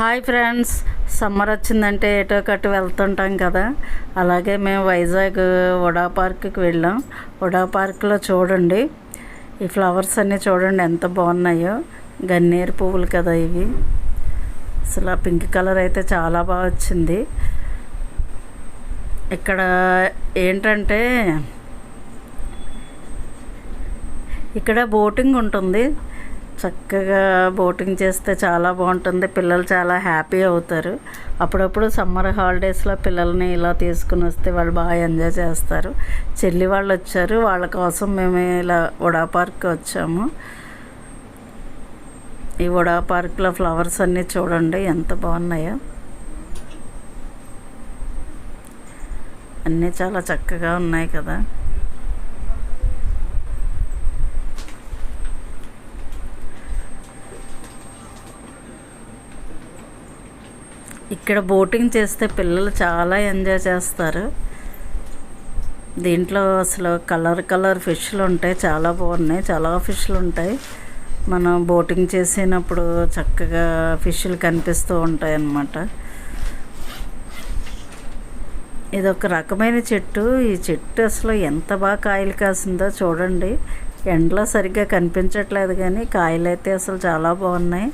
Hi friends summer వచ్చిందంటే ఏటో కట్టు వెళ్తుంటాం కదా. అలాగే మేము వైజాగ్ వడా పార్క్కి వెళ్ళాం. వడా పార్క్లో చూడండి ఈ ఫ్లవర్స్ అన్నీ చూడండి ఎంత బాగున్నాయో. గన్నేరు పువ్వులు కదా ఇవి. అసలు ఆ పింక్ కలర్ అయితే చాలా బాగా వచ్చింది. ఇక్కడ ఏంటంటే ఇక్కడ బోటింగ్ ఉంటుంది. చక్కగా బోటింగ్ చేస్తే చాలా బాగుంటుంది. పిల్లలు చాలా హ్యాపీ అవుతారు. అప్పుడప్పుడు సమ్మర్ హాలిడేస్లో పిల్లల్ని ఇలా తీసుకుని వస్తే వాళ్ళు బాగా ఎంజాయ్ చేస్తారు. చెల్లి వాళ్ళు వచ్చారు. వాళ్ళ కోసం మేము ఇలా వడా పార్క్ వచ్చాము. ఈ వడా పార్క్లో ఫ్లవర్స్ అన్నీ చూడండి ఎంత బాగున్నాయో. అన్నీ చాలా చక్కగా ఉన్నాయి కదా. ఇక్కడ బోటింగ్ చేస్తే పిల్లలు చాలా ఎంజాయ్ చేస్తారు. దీంట్లో అసలు కలర్ కలర్ ఫిష్లు ఉంటాయి చాలా బాగున్నాయి చాలా ఫిష్లు ఉంటాయి. మనం బోటింగ్ చేసినప్పుడు చక్కగా ఫిష్లు కనిపిస్తూ ఉంటాయి అన్నమాట ఇది ఒక రకమైన చెట్టు. ఈ చెట్టు అసలు ఎంత బాగా కాయలు కాసిందో చూడండి. ఎండలో సరిగ్గా కనిపించట్లేదు కానీ కాయలు అయితే అసలు చాలా బాగున్నాయి.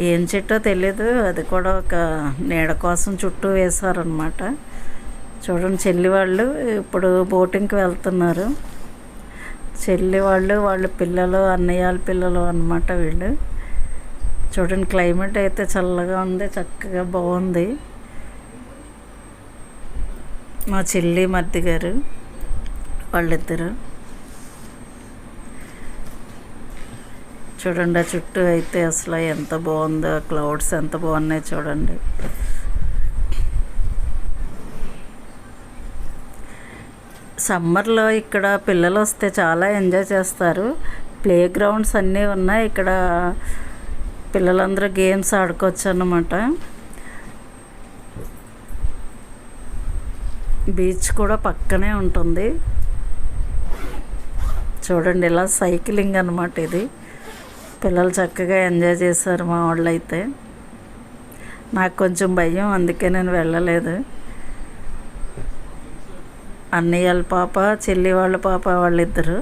ఏం చెట్టో తెలియదు అది కూడా ఒక నీడ కోసం చుట్టూ వేశారనమాట చూడండి చెల్లి వాళ్ళు ఇప్పుడు బోటింగ్కి వెళ్తున్నారు. చెల్లి వాళ్ళు వాళ్ళ పిల్లలు అన్నయ్యాల పిల్లలు అనమాట వీళ్ళు. చూడండి క్లైమేట్ అయితే చల్లగా ఉంది చక్కగా బాగుంది. మా చెల్లి మర్ది గారు వాళ్ళిద్దరు. చూడండి ఆ చుట్టూ అయితే అసలు ఎంత బాగుందో క్లౌడ్స్ ఎంత బాగున్నాయి చూడండి. సమ్మర్లో ఇక్కడ పిల్లలు వస్తే చాలా ఎంజాయ్ చేస్తారు. ప్లే గ్రౌండ్స్ అన్నీ ఉన్నాయి. ఇక్కడ పిల్లలందరూ గేమ్స్ ఆడుకోవచ్చు అన్నమాట. బీచ్ కూడా పక్కనే ఉంటుంది. చూడండి ఇలా సైక్లింగ్ అనమాట ఇది. పిల్లలు చక్కగా ఎంజాయ్ చేశారు మా వాళ్ళు అయితే నాకు కొంచెం భయం అందుకే నేను వెళ్ళలేదు. అన్నయ్యల పాప చెల్లి వాళ్ళ పాప వాళ్ళిద్దరు.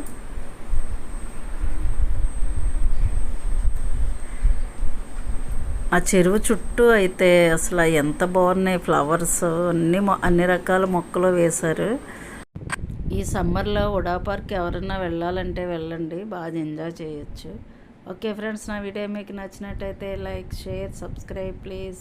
ఆ చెరువు చుట్టూ అయితే అసలు ఎంత బాగున్నాయి ఫ్లవర్స్. అన్ని అన్ని రకాల మొక్కలు వేశారు. ఈ సమ్మర్లో ఉడా పార్క్ ఎవరైనా వెళ్ళాలంటే వెళ్ళండి బాగా ఎంజాయ్ చేయొచ్చు. ఓకే ఫ్రెండ్స్ నా వీడియో మీకు నచ్చినట్టయితే లైక్ షేర్ సబ్స్క్రైబ్ ప్లీజ్